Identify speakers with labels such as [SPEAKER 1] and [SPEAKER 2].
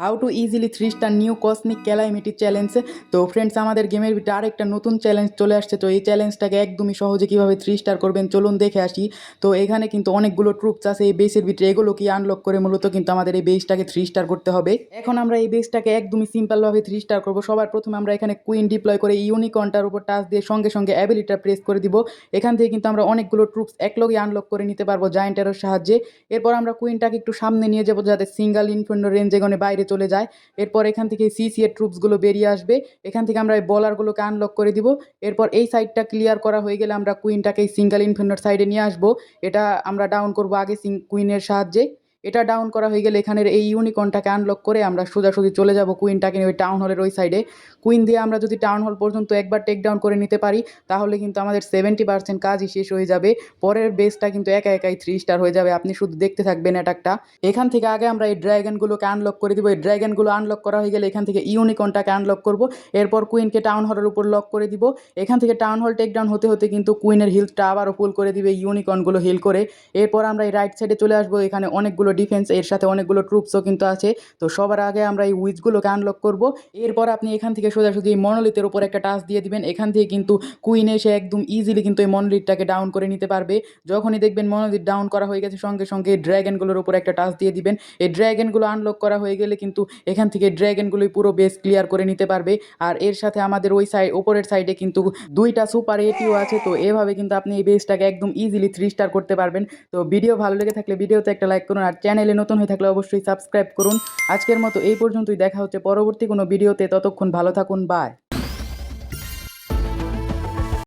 [SPEAKER 1] How to easily three star new cosmic calamity challenge তো friends আমাদের গেমের ভিতরে আরেকটা নতুন চ্যালেঞ্জ চলে আসছে। তো এই চ্যালেঞ্জটাকে একদমই সহজে কীভাবে থ্রি স্টার করবেন চলুন দেখে আসি। তো এখানে কিন্তু অনেকগুলো ট্রুপস আছে। এই বেসের ভিতরে এগুলো কি আনলক করে মূলত কিন্তু আমাদের এই বেসটাকে থ্রি স্টার করতে হবে। এখন আমরা এই বেসটাকে একদমই সিম্পলভাবে থ্রি স্টার করব। সবার প্রথমে আমরা এখানে কুইন ডিপ্লয় করে ইউনিকনটার উপর টাচ দিয়ে সঙ্গে সঙ্গে অ্যাবিলিটা প্রেস করে দিব। এখান থেকে কিন্তু আমরা অনেকগুলো ট্রুপস একলগে আনলক করে নিতে পারব জায়েন্টেরও সাহায্যে। এরপর আমরা কুইনটাকে একটু সামনে নিয়ে যাব যাতে সিঙ্গেল ইনফেন্ডো রেঞ্জ এগোনে বাইরে চলে যায়। এরপর এখান থেকে সিসি এর ট্রুপসগুলো বেরিয়ে আসবে। এখান থেকে আমরা এই বলারগুলোকে আনলক করে দিব। এরপর এই সাইডটা ক্লিয়ার করা হয়ে গেলে আমরা কুইনটাকে এই সিঙ্গেল ইনফিনিট সাইডে নিয়ে আসব। এটা আমরা ডাউন করব আগে সিং কুইনের সাহায্যে। এটা ডাউন করা হয়ে গেলে এখানের এই ইউনিকনটাকে আনলক করে আমরা সোজাসুজি চলে যাব কুইনটাকে ওই টাউন হলের ওই সাইডে কুইন দিয়ে আমরা যদি টাউন হল পর্যন্ত একবার টেক ডাউন করে নিতে পারি, তাহলে কিন্তু আমাদের সেভেন্টি পার্সেন্ট কাজই শেষ হয়ে যাবে। পরের বেসটা কিন্তু একা একাই থ্রি স্টার হয়ে যাবে। আপনি শুধু দেখতে থাকবেন অ্যাটাকটা এখান থেকে আগে আমরা এই ড্র্যাগনগুলোকে আনলক করে দিব। এই ড্র্যাগনগুলো আনলক করা হয়ে গেলে এখান থেকে ইউনিকনটাকে আনলক করব। এরপর কুইনকে টাউন হলের উপর লক করে দিব। এখান থেকে টাউন হল টেক ডাউন হতে হতে কিন্তু কুইনের হিলটা আবারও ফুল করে দিবে ইউনিকনগুলো হিল করে। এরপর আমরা এই রাইট সাইডে চলে আসব। এখানে অনেকগুলো ডিফেন্স এর সাথে অনেকগুলো ট্রুপসও কিন্তু আছে। তো সবার আগে আমরা এই উইচগুলোকে আনলক করব। এরপর আপনি এখান থেকে সোজাসুজি এই মনোলিতের উপর একটা টাচ দিয়ে দিবেন। এখান থেকে কিন্তু কুইন এসে একদম ইজিলি কিন্তু এই মনোলিটটাকে ডাউন করে নিতে পারবে। যখনই দেখবেন মনোলিট ডাউন করা হয়ে গেছে, সঙ্গে সঙ্গে ড্র্যাগনগুলোর উপর একটা টাচ দিয়ে দিবেন। এই ড্র্যাগনগুলো আনলক করা হয়ে গেলে কিন্তু এখান থেকে ড্র্যাগনগুলোই পুরো বেস ক্লিয়ার করে নিতে পারবে। আর এর সাথে আমাদের ওই সাইড ওপরের সাইডে কিন্তু দুইটা সুপার এটিও আছে। তো এভাবে কিন্তু আপনি এই বেসটাকে একদম ইজিলি থ্রি স্টার করতে পারবেন। তো ভিডিও ভালো লেগে থাকলে ভিডিওতে একটা লাইক করুন। আর চ্যানেলে নতুন হয়ে থাকলে অবশ্যই সাবস্ক্রাইব করুন। আজকের মতো এই পর্যন্তই। দেখা হচ্ছে পরবর্তী কোনো ভিডিওতে। ততক্ষণ ভালো থাকুন। বাই